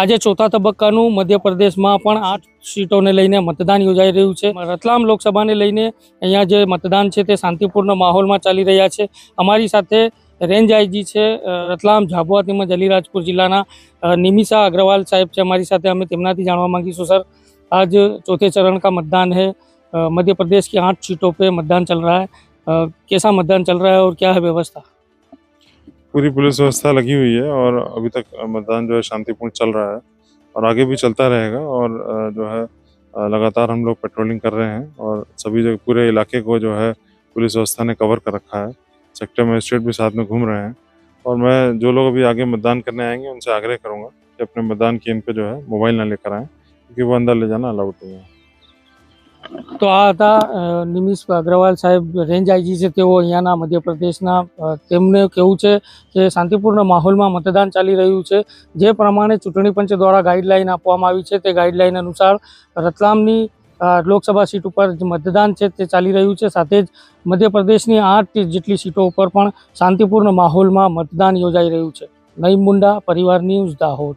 આજે ચોથા તબક્કાનો મધ્યપ્રદેશમાં પણ 8 સીટોને લઈને મતદાન યોજાઈ રહ્યું છે રતલામ લોકસભાને લઈને અહીંયા જે મતદાન છે તે શાંતિપૂર્ણ માહોલમાં ચાલી રહ્યા છે અમારી સાથે રેન્જ આઈજી છે રતલામ ઝાબુઆટીમાં જલીરાજપુર જિલ્લાના નિમિષા અગ્રવાલ સાહેબ છે મારી સાથે અમે તેમnati જાણવા માંગીએ છીએ સર આજ ચોથે ચરણ કા મતદાન છે મધ્યપ્રદેશની 8 સીટો પર મતદાન ચાલ رہا છે કેસા મતદાન ચાલ رہا છે અને ક્યા વ્યવસ્થા पूरी पुलिस व्यवस्था लगी हुई है और अभी तक मतदान जो है शांतिपूर्ण चल रहा है और आगे भी चलता रहेगा और जो है लगातार हम लोग पेट्रोलिंग कर रहे हैं और सभी जगह पूरे इलाके को जो है पुलिस व्यवस्था ने कवर कर रखा है सेक्टर मजिस्ट्रेट भी साथ में घूम रहे हैं और मैं जो लोग अभी आगे मतदान करने आएंगे उनसे आग्रह करूँगा कि अपने मतदान केंद्र पर जो है मोबाइल ना लेकर आएँ क्योंकि वो अंदर ले जाना अलाउड नहीं है તો આ હતા નિમિષ અગ્રવાલ સાહેબ રેન્જ આઈજી છે તેઓ અહીંયાના મધ્યપ્રદેશના તેમને કહેવું છે કે શાંતિપૂર્ણ માહોલમાં મતદાન ચાલી રહ્યું છે જે પ્રમાણે ચૂંટણી પંચ દ્વારા ગાઈડલાઈન આપવામાં આવી છે તે ગાઈડલાઈન અનુસાર રતલામની લોકસભા સીટ ઉપર જે મતદાન છે તે ચાલી રહ્યું છે સાથે જ મધ્યપ્રદેશની આઠ જેટલી સીટો ઉપર પણ શાંતિપૂર્ણ માહોલમાં મતદાન યોજાઈ રહ્યું છે નઈમ મુંડા પરિવાર ન્યૂઝ દાહોદ